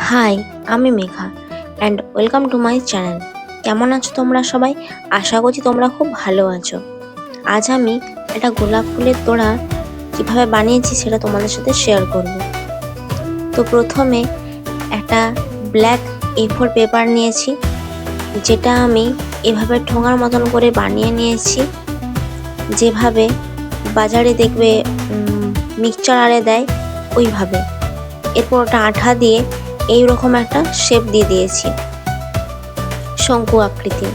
High, আমি Megha and welcome to my channel কেমন আছো তোমরা সবাই? আশা করছি তোমরা খুব ভালো আছো। আজ আমি একটা গোলাপ ফুলের তোড়া কীভাবে বানিয়েছি সেটা তোমাদের সাথে শেয়ার করব। তো প্রথমে একটা ব্ল্যাক এ ফোর পেপার নিয়েছি, যেটা আমি এভাবে ঠোঙার মতন করে বানিয়ে নিয়েছি। যেভাবে বাজারে দেখবে মিক্সচার আরে দেয়, ওইভাবে। এরপর ওটা আঠা দিয়ে এই রকম একটা শেপ দিয়ে দিয়েছি। শঙ্কু আকৃতি।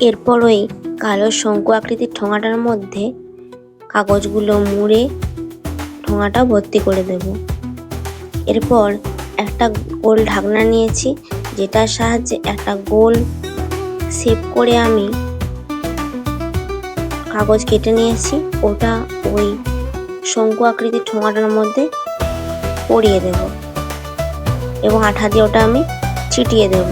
এরপর ওই কালো শঙ্কু আকৃতির ঠোঙাটার মধ্যে কাগজগুলো মুড়ে ঠোঙাটা ভর্তি করে দেব। এরপর একটা গোল ঢাকনা নিয়েছি, যেটার সাহায্যে একটা গোল শেপ করে আমি কাগজ কেটে নিয়েছি। ওটা ওই শঙ্কু আকৃতির ঠোঙাটার মধ্যে পরিয়ে দেব। এবং আঠা দিয়ে ওটা আমি চিটিয়ে দেব।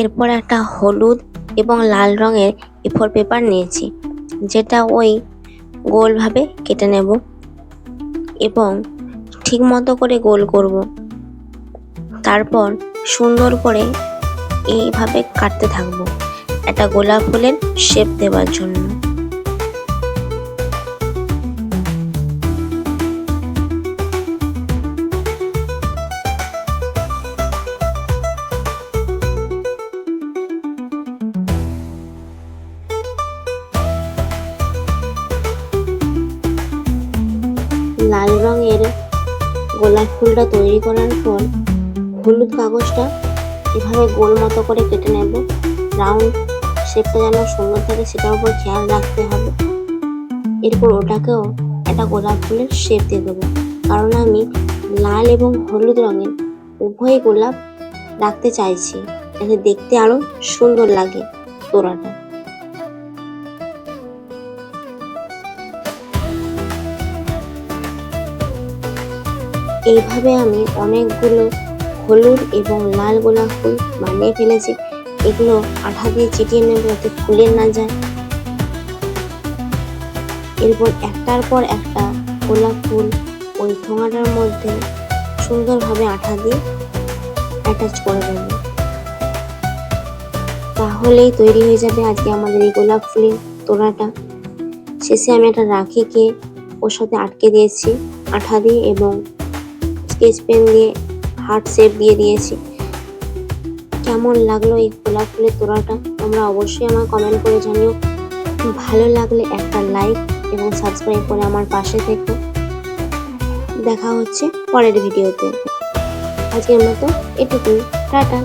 এরপর একটা হলুদ এবং লাল রঙের এফোর পেপার নিয়েছি, যেটা ওই গোলভাবে কেটে নেব এবং ঠিক মতো করে গোল করব। তারপর সুন্দর করে এইভাবে কাটতে থাকব। একটা গোলাপ ফুলের শেপ দেওয়ার জন্য। লাল রঙের গোলাপ ফুলটা তৈরি করার পর হলুদ কাগজটা এভাবে গোল মতো করে কেটে নেব। রাউন্ড শেপটা যেন সুন্দর থাকে, সেটার উপর খেয়াল রাখতে হবে। এরপর ওটাকেও একটা গোলাপ ফুলের শেপ দিয়ে দেবো। কারণ আমি লাল এবং হলুদ রঙের উভয় গোলাপ রাখতে চাইছি, যাতে দেখতে আরও সুন্দর লাগে তোড়াটা এইভাবে আমি অনেকগুলো হলুদ এবং লাল গোলাপ ফুল বানিয়ে ফেলেছি। এগুলো আঠা দিয়ে চিটিয়ে নেবে যাতে খুলে না যায়। এরপর একটার পর একটা গোলাপ ফুল ওই ঠোঙাটার মধ্যে সুন্দরভাবে আঠা দিয়ে অ্যাটাচ করে দেব তাহলেই তৈরি হয়ে যাবে আজকে আমাদের এই গোলাপ ফুলের তোড়াটা। শেষে আমি একটা রাখিকে ওর সাথে আটকে দিয়েছি, আঠা দিয়ে এবং স্কেচ পেন দিয়ে হার্ট শেপ দিয়ে দিয়েছি। কেমন লাগল এই গোলাপ ফুলের তোড়াটা? তোমরা অবশ্যই আমার কমেন্ট করে জানিও। ভালো লাগলে একটা লাইক এবং সাবস্ক্রাইব করে আমার পাশে থেকো। দেখা হচ্ছে পরের ভিডিওতে আজকের মতো এটুকুই। টাটা।